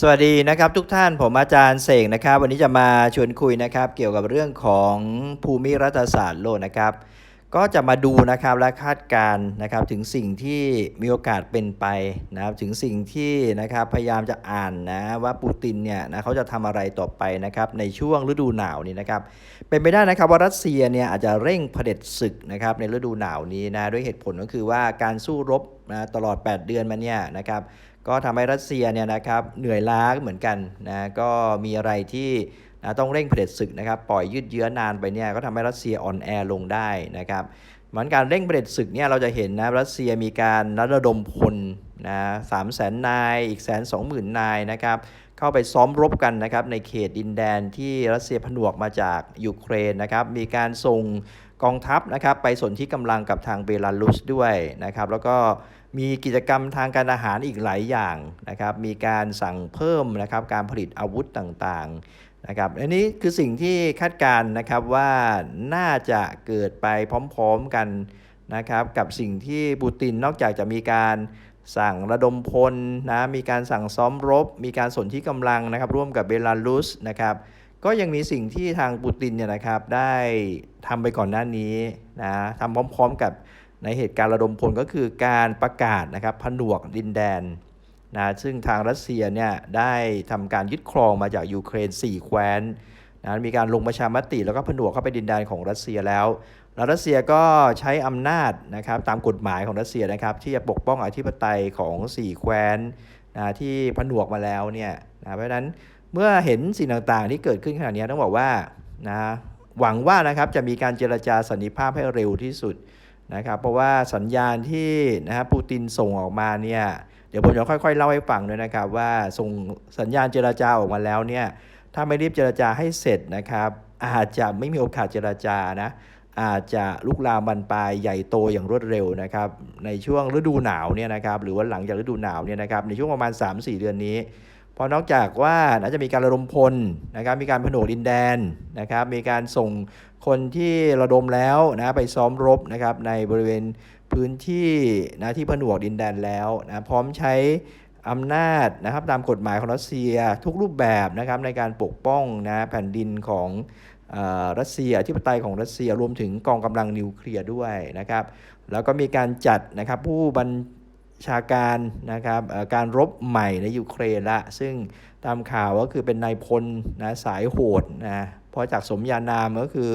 สวัสดีนะครับทุกท่านผมอาจารย์เสกนะครับ วันนี้จะมาชวนคุยนะครับ เกี่ยวกับเรื่องของภูมิรัฐศาสตร์โลกนะครับ ก็จะมาดูนะครับและคาดการณ์นะครับถึงสิ่งที่มีโอกาสเป็นไปนะครับถึงสิ่งที่นะครับพยายามจะอ่านนะว่าปูตินเนี่ยนะเขาจะทำอะไรต่อไปนะครับในช่วงฤดูหนาวนี้นะครับเป็นไปได้นะครับว่ารัสเซียเนี่ยอาจจะเร่งเผด็จศึกนะครับในฤดูหนาวนี้นะด้วยเหตุผลก็คือว่าการสู้รบนะตลอด 8 เดือนมาเนี่ยนะครับ ก็ทำให้รัสเซียเนี่ยนะครับเหนื่อยล้าเหมือนกันนะก็มีอะไรที่นะต้องเร่งเผด็จศึกนะครับปล่อยยืดเยื้อนานไปเนี่ยก็ทำให้รัสเซียอ่อนแอลงได้นะครับเหมือนการเร่งเผด็จศึกเนี่ยเราจะเห็นนะรัสเซียมีการระดมพลนะสามแสนนายอีกแสนสองหมื่นนายนะครับ เข้าไปซ้อมรบกันนะครับในเขตดินแดนที่รัสเซียผนวกมาจากยูเครนนะครับมีการส่งกองทัพนะครับไปสนที่กำลังกับทางเบลารุสด้วยนะครับแล้วก็มีกิจกรรมทางการอาหารอีกหลายอย่างนะครับมีการสั่งเพิ่มนะครับการผลิตอาวุธต่างๆนะครับอันนี้คือสิ่งที่คาดการณ์นะครับว่าน่าจะเกิดไปพร้อมๆกันนะครับกับสิ่งที่ปูตินนอกจากจะมีการ สั่งระดมพลนะ มีการสั่งซ้อมรบ มีการสนที่กำลังนะครับ ร่วมกับเบลารุสนะครับ ก็ยังมีสิ่งที่ทางปูตินเนี่ยนะครับ ได้ทำไปก่อนหน้านี้นะทำพร้อมๆกับในเหตุการณ์ระดมพลก็คือการประกาศนะครับผนวกดินแดนนะซึ่งทางรัสเซียเนี่ยได้ทำการยึดครองมาจากยูเครน 4 แคว้นนะมีการลงประชามติแล้วก็ผนวกเข้าไปดินแดนของรัสเซียแล้ว แล้วรัสเซียก็ใช้อำนาจนะครับตามกฎหมายของรัสเซียนะครับ ที่จะปกป้องอธิปไตยของ4แคว้นนะที่ผนวกมาแล้วเนี่ยนะเพราะฉะนั้นเมื่อเห็นสิ่งต่างๆ ที่เกิดขึ้นขนาดนี้ต้องบอกว่านะหวังว่านะครับจะมีการเจรจาสันนิภาพให้เร็วที่สุดนะครับ เพราะว่าสัญญาณที่นะฮะปูตินส่งออกมาเนี่ยเดี๋ยวผมจะค่อยๆเล่าให้ฟังด้วยนะครับ ว่าส่งสัญญาณเจรจาออกมาแล้วเนี่ยถ้าไม่รีบเจรจาให้เสร็จนะครับ อาจจะไม่มีโอกาสเจรจานะ อาจจะลุกลามบานปลายใหญ่โตอย่างรวดเร็วนะครับ ในช่วงฤดูหนาวเนี่ยนะครับ หรือว่าหลังจากฤดูหนาวเนี่ยนะครับ ในช่วงประมาณ 3-4 เดือนนี้เพราะนอกจากว่าน่าจะมีการระดมพลนะครับ มีการผนวกดินแดนนะครับ มีการส่งคนที่ระดมแล้วนะไปซ้อมรบนะครับในบริเวณพื้นที่นะที่ผนวกดินแดนแล้วนะพร้อมใช้อำนาจนะครับตามกฎหมายของรัสเซียทุกรูปแบบนะครับในการปกป้องนะแผ่นดินของ รัสเซียที่ปไตยของรัสเซียรวมถึงกองกำลังนิวเคลียร์ด้วยนะครับแล้วก็มีการจัดนะครับผู้บัญชาการนะครับการรบใหม่ในยูเครนละ ซึ่งตามข่าวก็คือเป็นนายพลนะสายโหดนะเพราะจากสมญานามก็คือ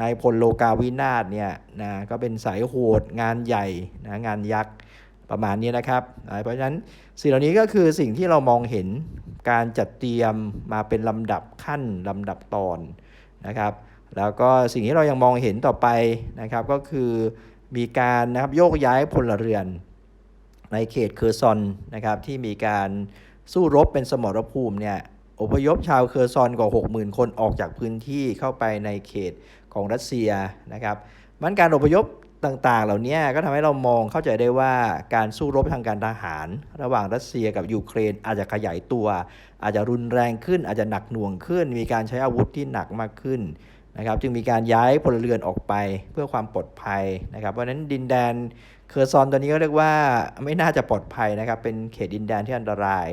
นายพลโลกาวินาศเนี่ยนะก็เป็นสายโหดงานใหญ่นะงานยักษ์ประมาณนี้นะครับ เพราะฉะนั้นสิ่งเหล่านี้ก็คือสิ่งที่เรามองเห็นการจัดเตรียมมาเป็นลำดับขั้นลำดับตอน นะครับ แล้วก็สิ่งที่เรายังมองเห็นต่อไปนะครับก็คือมีการนะครับโยกย้ายพลเรือน ในเขตเคอร์ซอนนะครับที่มีการสู้รบเป็นสมรภูมิเนี่ยอพยพชาวเคอร์ซอนกว่า 60,000 คนออกจากพื้นที่เข้าไปในเขตของรัสเซียนะครับมันการอพยพ ต่างๆ เหล่านี้ก็ทำให้เรามองเข้าใจได้ว่าการสู้รบทางการทหาร ระหว่างรัสเซียกับยูเครน อาจจะขยายตัว อาจจะรุนแรงขึ้น อาจจะหนักหน่วงขึ้น มีการใช้อาวุธที่หนักมากขึ้นนะครับจึงมีการย้ายพลเรือนออกไปเพื่อความปลอดภัยนะครับเพราะฉะนั้นดินแดนเคอร์ซอนตอนนี้ก็เรียกว่าไม่น่าจะปลอดภัยนะครับเป็นเขตดินแดนที่อันตราย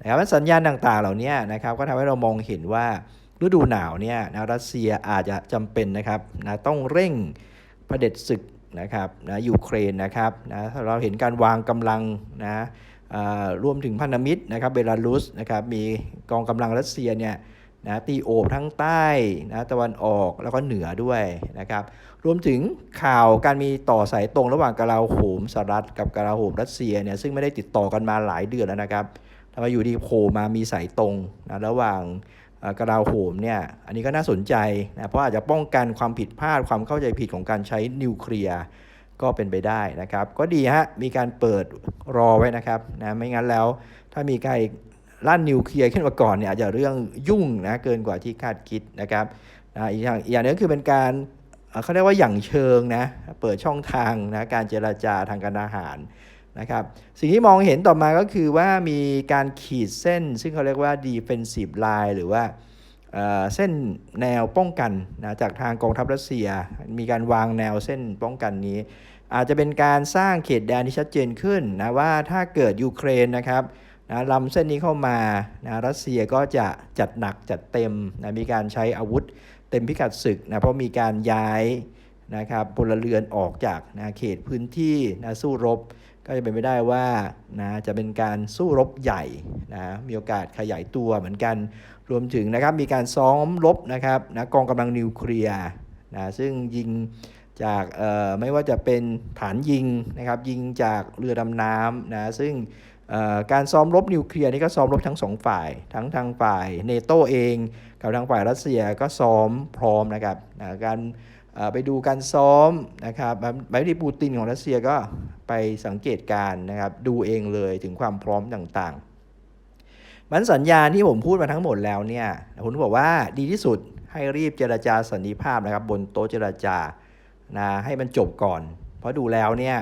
นะครับสัญญาณต่างๆ เหล่านี้นะครับก็ทำให้เรามองเห็นว่าฤดูหนาวเนี่ยนะรัสเซียอาจจะจำเป็นนะครับนะต้องเร่งเผด็จศึก นะครับนะยูเครนนะครับนะเราเห็นการวางกำลังนะอ่ารวมถึงพันธมิตรนะครับเบลารุสนะครับมีกองกำลังรัสเซียเนี่ยนะตีโอบทั้งใต้นะตะวันออกแล้วก็เหนือด้วยนะครับรวมถึงข่าวการมีต่อสายตรงระหว่างกลาโหมสหรัฐกับกลาโหมรัสเซียเนี่ยซึ่งไม่ได้ติดต่อกันมาหลายเดือนแล้วนะครับทำไมอยู่ดีโผล่มามีสายตรงนะระหว่าง เอ่อกลาโหมเนี่ยอันนี้ก็น่าสนใจนะเพราะอาจจะป้องกันความผิดพลาดความเข้าใจผิดของการใช้นิวเคลียร์ก็เป็นไปได้นะครับ ก็ดีฮะมีการเปิดรอไว้นะครับนะไม่งั้นแล้ว ถ้ามีใครลั่นนิวเคลียร์ขึ้นมาก่อนเนี่ยอาจจะเรื่องยุ่งนะเกินกว่าที่คาดคิดนะครับนะอีกอย่างอีกอย่างนึงก็คือเป็นการเอ่อเขาเรียกว่าอย่างเชิงนะเปิดช่องทางนะการเจราจาทางการอาหาร นะครับสิ่งที่มองเห็นต่อมาก็คือว่ามีการขีดเส้น ซึ่งเขาเรียกว่า defensive line หรือว่าเส้นแนวป้องกันนะจากทางกองทัพรัสเซีย มีการวางแนวเส้นป้องกันนี้ อาจจะเป็นการสร้างเขตแดนที่ชัดเจนขึ้นนะว่าถ้าเกิดยูเครนนะครับนะล้ำเส้นนี้เข้ามานะรัสเซียก็จะจัดหนักจัดเต็มนะมีการใช้อาวุธเต็มพิกัดศึกนะเพราะมีการย้ายนะครับพลเรือนออกจากนะเขตพื้นที่นะสู้รบ ก็จะเป็นไปได้ว่านะจะเป็นการสู้รบใหญ่นะมีโอกาสขยายตัวเหมือนกัน รวมถึงนะครับมีการซ้อมรบนะครับนะกองกำลังนิวเคลียร์นะซึ่งยิงจากเอ่อไม่ว่าจะเป็นฐานยิงนะครับยิงจากเรือดำน้ำนะซึ่งเอ่อการซ้อมรบนิวเคลียร์นี่ก็ซ้อมรบทั้งสองฝ่าย ทั้งทางฝ่ายเนโตเอง กับทางฝ่ายรัสเซียก็ซ้อมพร้อมนะครับนะการ ไปดูการซ้อมนะครับไมาที่ปูตินของรัสเซียก็ไปสังเกตการนะครับดูเองเลยถึงความพร้อมต่างๆ มันสัญญาณที่ผมพูดมาทั้งหมดแล้วเนี่ยผมบอกว่าดีที่สุดให้รีบเจรจาสันติภาพนะครับ บนโต๊ะเจรจานะให้มันจบก่อน เพราะดูแล้วเนี่ย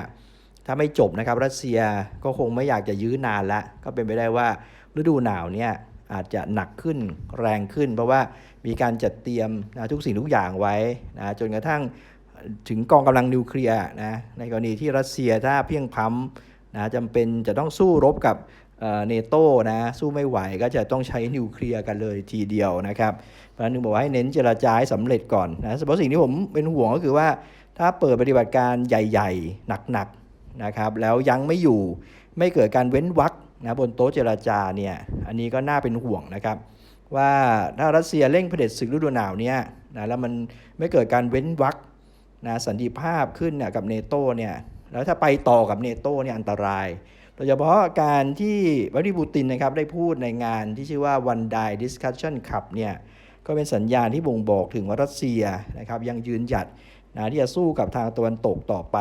ถ้าไม่จบนะครับรัสเซียก็คงไม่อยากจะยื้อนานละก็เป็นไปได้ว่าฤดูหนาวเนี่ย อาจจะหนักขึ้นแรงขึ้น เพราะว่ามีการจัดเตรียมนะทุกสิ่งทุกอย่างไว้นะจนกระทั่งถึงกองกำลังนิวเคลียร์นะในกรณีที่รัสเซียถ้าเพียงพ้ำนะจำเป็นจะต้องสู้รบกับเนโต้นะสู้ไม่ไหวก็จะต้องใช้นิวเคลียร์กันเลยทีเดียวนะครับเพราะนั้นถึงบอกว่าให้เน้นเจรจาให้สำเร็จก่อนนะเพราะสิ่งที่ผมเป็นห่วงก็คือว่า ถ้าเปิดปฏิบัติการใหญ่ ๆ หนักๆนะครับ แล้วยังไม่อยู่ไม่เกิดการเว้นวรรค นะบนโต๊ะเจรจาเนี่ยอันนี้ก็น่าเป็นห่วงนะครับว่าถ้ารัสเซียเร่งเผด็จศึกฤดูหนาวเนี่ยนะแล้วมันไม่เกิดการเว้นวรรคนะสันติภาพขึ้นเนี่ยกับเนโต้เนี่ยแล้วถ้าไปต่อกับเนโต้เนี่ยอันตรายโดยเฉพาะการที่วลาดิมีร์ปูตินนะครับได้พูดในงานที่ชื่อว่า One Day Discussion Cup เนี่ยก็เป็นสัญญาณที่บ่งบอกถึงว่ารัสเซียนะครับยังยืนหยัด นะที่จะสู้กับทางตะวันตกต่อไป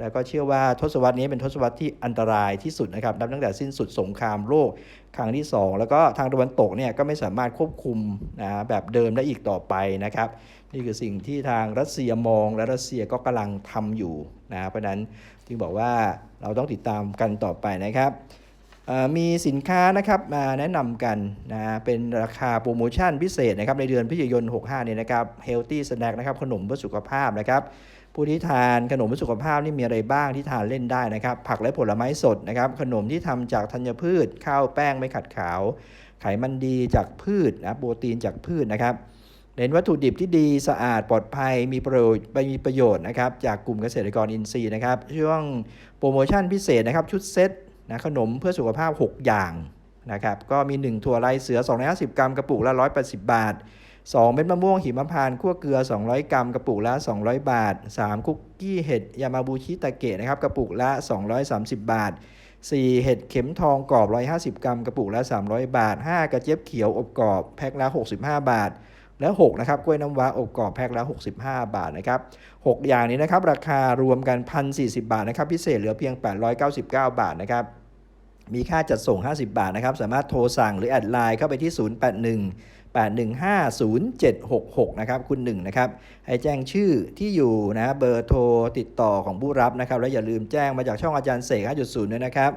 แล้วก็เชื่อว่าทศวรรษนี้เป็นทศวรรษที่อันตรายที่สุดนะครับนับตั้งแต่สิ้นสุดสงครามโลกครั้งที่ 2 แล้วก็ทางตะวันตกเนี่ยก็ไม่สามารถควบคุมนะแบบเดิมได้อีกต่อไปนะครับ นี่คือสิ่งที่ทางรัสเซียมองและรัสเซียก็กำลังทำอยู่นะเพราะฉะนั้นจึงบอกว่าเราต้องติดตามกันต่อไปนะครับ มีสินค้านะครับมาแนะนำกันนะเป็นราคาโปรโมชั่นพิเศษนะครับในเดือนพฤศจิกายน 65 เนี่ยนะครับ Healthy Snack นะครับขนมเพื่อสุขภาพนะครับผู้ที่ทานขนมเพื่อสุขภาพนี่มีอะไรบ้างที่ทานเล่นได้นะครับ ผักและผลไม้สดนะครับ ขนมที่ทำจากธัญพืช ข้าวแป้งไม่ขัดขาว ไขมันดีจากพืชนะโปรตีนจากพืชนะครับเน้นวัตถุดิบที่ดีสะอาดปลอดภัยมีประโยชน์มีประโยชน์นะครับจากกลุ่มเกษตรกรอินทรีย์นะครับ ช่วงโปรโมชั่นพิเศษนะครับชุดเซต นะขนมเพื่อสุขภาพ 6 อย่างนะครับก็มี 1 ถั่วลายเสือ 250 กรัมกระปุกละ 180 บาท 2 เม็ดมะม่วงหิมพานต์คั่วเกลือ 200 กรัมกระปุกละ 200 บาท 3 คุกกี้เห็ดยามาบูชิตาเกะนะครับกระปุกละ 230 บาท 4 เห็ดเข็มทองกรอบ 150 กรัมกระปุกละ 300 บาท 5 กระเจี๊ยบเขียวอบกรอบแพ็คละ 65 บาท และ6นะครับกล้วยน้ำว้าอบกรอบแพ็คละ65 บาทนะครับ6อย่างนี้นะครับราคารวมกัน 1,040 บาทนะครับพิเศษเหลือเพียง 899 บาทนะครับมีค่าจัดส่ง 50 บาทนะครับสามารถโทรสั่งหรือแอดไลน์เข้าไปที่ 081 815 0766 นะครับ คุณหนึ่งนะครับ ให้แจ้งชื่อที่อยู่นะเบอร์โทรติดต่อของผู้รับนะครับ และอย่าลืมแจ้งมาจากช่องอาจารย์เสก5.0ด้วยนะครับ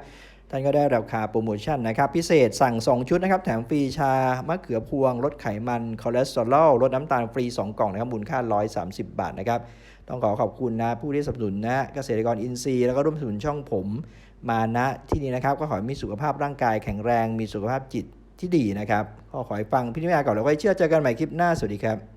ท่านก็ได้ราคาโปรโมชั่นนะครับ พิเศษสั่ง 2 ชุดนะครับ แถมฟรีชามะเขือพวง ลดไขมัน คอเลสเตอรอล ลดน้ำตาลฟรี 2 กล่องนะครับมูลค่า 130 บาทนะครับ ต้องขอขอบคุณนะ ผู้ที่สนับสนุนนะ เกษตรกรอินทรีย์ แล้วก็ร่วมสนับสนุนช่องผมมาณที่นี้นะครับ ก็ขอให้มีสุขภาพร่างกายแข็งแรง มีสุขภาพจิตที่ดีนะครับก็ขอให้ฟังพิธีกรก่อนแล้วไว้เชื่อเจอกันใหม่คลิปหน้าสวัสดีครับ